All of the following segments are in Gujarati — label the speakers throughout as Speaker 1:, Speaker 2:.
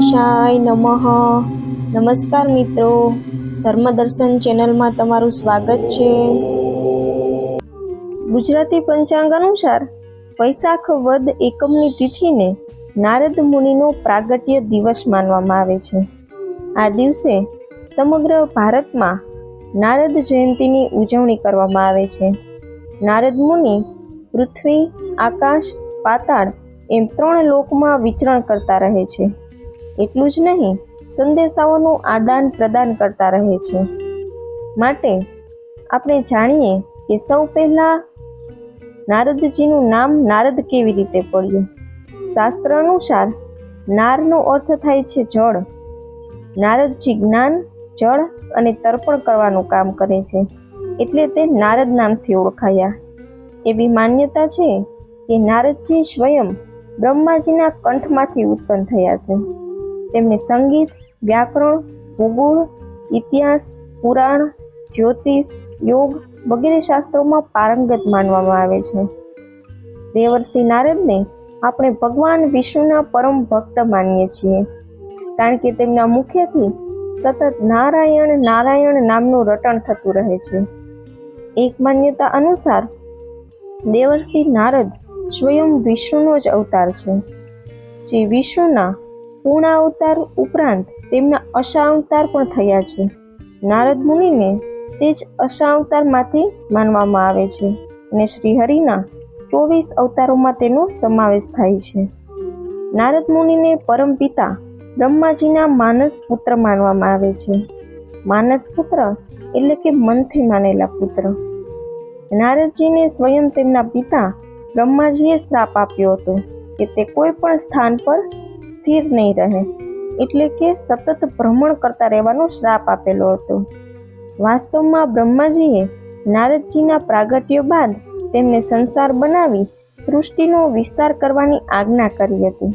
Speaker 1: ગણેશાય નમઃ. નમસ્કાર મિત્રો. ધર્મદર્શન ચેનલમાં તમારું સ્વાગત છે. ગુજરાતી પંચાંગ અનુસાર વૈશાખ વદ એકમની તિથિને નારદ મુનિનો પ્રાગટ્ય દિવસ માનવામાં આવે છે. આ દિવસે સમગ્ર ભારતમાં નારદ જયંતીની ઉજવણી કરવામાં આવે છે. નારદ મુનિ પૃથ્વી, આકાશ, પાતાળ એમ ત્રણ લોકમાં વિચરણ કરતા રહે છે. એટલું જ નહીં, સંદેશાઓનું આદાન પ્રદાન કરતા રહે છે. માટે આપણે જાણીએ કે સૌ પહેલાં નારદજીનું નામ નારદ કેવી રીતે પડ્યું? શાસ્ત્ર અનુસાર નારનો અર્થ થાય છે જળ. નારદજી જ્ઞાન, જળ અને તર્પણ કરવાનું કામ કરે છે. એટલે તે નારદ નામથી ઓળખાયા. એવી માન્યતા છે કે નારદજી સ્વયં બ્રહ્માજીના કંઠમાંથી ઉત્પન્ન થયા છે. તેમને સંગીત, વ્યાકરણ, ભૂગોળ, ઇતિહાસ, પુરાણ, જ્યોતિષ, યોગ વગેરે શાસ્ત્રોમાં પારંગત માનવામાં આવે છે. દેવર્ષિ નારદને આપણે ભગવાન વિષ્ણુના પરમ ભક્ત માનીએ છીએ, કારણ કે તેમના મુખ્યથી સતત નારાયણ નારાયણ નામનું રટણ થતું રહે છે. એક માન્યતા અનુસાર, દેવર્ષિ નારદ સ્વયં વિષ્ણુનો જ અવતાર છે, જે વિષ્ણુના પૂર્ણ અવતાર ઉપરાંત તેમના અશાવતાર પણ થયા છે. નારદ મુનિને તે જ અશાવતારમાંથી માનવામાં આવે છે અને શ્રીહરિના ચોવીસ અવતારોમાં તેનો સમાવેશ થાય છે. નારદ મુનિને પરમપિતા બ્રહ્માજીના માનસ પુત્ર માનવામાં આવે છે. માનસ પુત્ર એટલે કે મનથી માનેલા પુત્ર. નારદજીને સ્વયં તેમના પિતા બ્રહ્માજીએ શ્રાપ આપ્યો હતો કે તે કોઈ પણ સ્થાન પર સ્થિર નહીં રહે. એટલે કે સતત ભ્રમણ કરતા રહેવાનો શ્રાપ આપેલો હતો. વાસ્તવમાં બ્રહ્માજીએ નારદજીના પ્રાગટ્ય બાદ તેમને સંસાર બનાવી સૃષ્ટિનો વિસ્તાર કરવાની આજ્ઞા કરી હતી.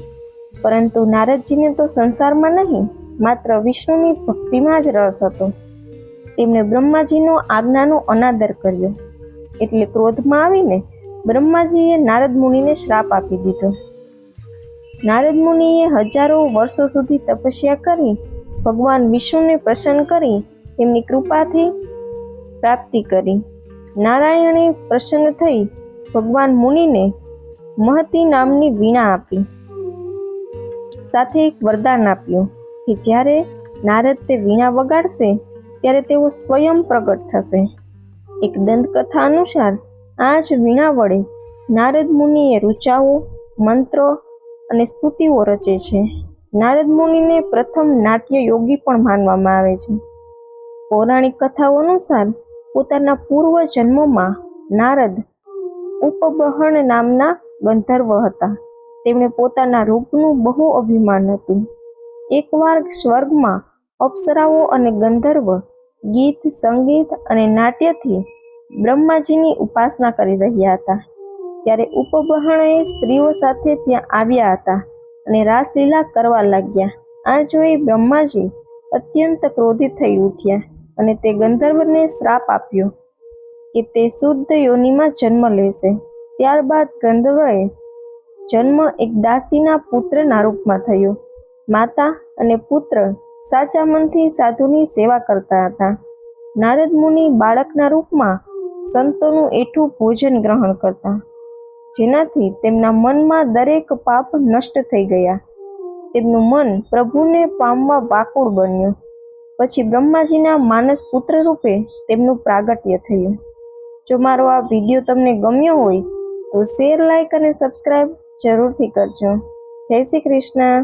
Speaker 1: પરંતુ નારદજીને તો સંસારમાં નહીં, માત્ર વિષ્ણુની ભક્તિમાં જ રસ હતો. તેમણે બ્રહ્માજીનો આજ્ઞાનો અનાદર કર્યો. એટલે ક્રોધમાં આવીને બ્રહ્માજીએ નારદ મુનિને શ્રાપ આપી દીધો. નારદ મુનિએ હજારો વર્ષો સુધી તપસ્યા કરી, ભગવાન વિષ્ણુને પ્રસન્ન કરી, તેમની કૃપાથી પ્રાપ્તિ કરી. નારાયણે પ્રસન્ન થઈ ભગવાન મુનિને મહતી નામની વીણા આપી. સાથે એક વરદાન આપ્યું કે જ્યારે નારદ તે વીણા વગાડશે, ત્યારે તેઓ સ્વયં પ્રગટ થશે. એક દંતકથા અનુસાર, આ જ વીણા વડે નારદ મુનિએ ઋચાઓ મંત્રો અને સ્તુતિઓ રચે છે. નારદ મુનિને પ્રથમ નાટ્ય યોગી પણ માનવામાં આવે છે. પૌરાણિક કથાઓ અનુસાર પોતાના પૂર્વ જન્મમાં નારદ ઉપબહણ નામના ગંધર્વ હતા. તેમણે પોતાના રૂપનું બહુ અભિમાન હતું. એકવાર સ્વર્ગમાં અપ્સરાઓ અને ગંધર્વ ગીત, સંગીત અને નાટ્યથી બ્રહ્માજીની ઉપાસના કરી રહ્યા હતા. ત્યારે ઉપબહાણાએ સ્ત્રીઓ સાથે ત્યાં આવ્યા હતા અને રાસલીલા કરવા લાગ્યા. આ જોઈ બ્રહ્માજી અત્યંત ક્રોધિત થઈ ઉઠ્યા અને તે ગંધર્વને શ્રાપ આપ્યો કે તે શુદ્ધ યોનિમાં જન્મ લેશે. ત્યારબાદ ગંધર્વએ જન્મ એક દાસીના પુત્રના રૂપમાં થયો. માતા અને પુત્ર સાચા મનથી સાધુની સેવા કરતા હતા. નારદ મુનિ બાળકના રૂપમાં સંતોનું એઠું ભોજન ગ્રહણ કરતા. જેનાથી તેમના મનમાં દરેક પાપ નષ્ટ થઈ ગયા. તેમનું મન પ્રભુને પામવા વાકુળ બન્યું. પછી બ્રહ્માજીના માનસ પુત્ર રૂપે તેમનું પ્રાગટ્ય થયું. જો મારો આ વીડિયો તમને ગમ્યો હોય, તો શેર લાઇક અને સબસ્ક્રાઈબ જરૂરથી કરજો. જય શ્રી કૃષ્ણ.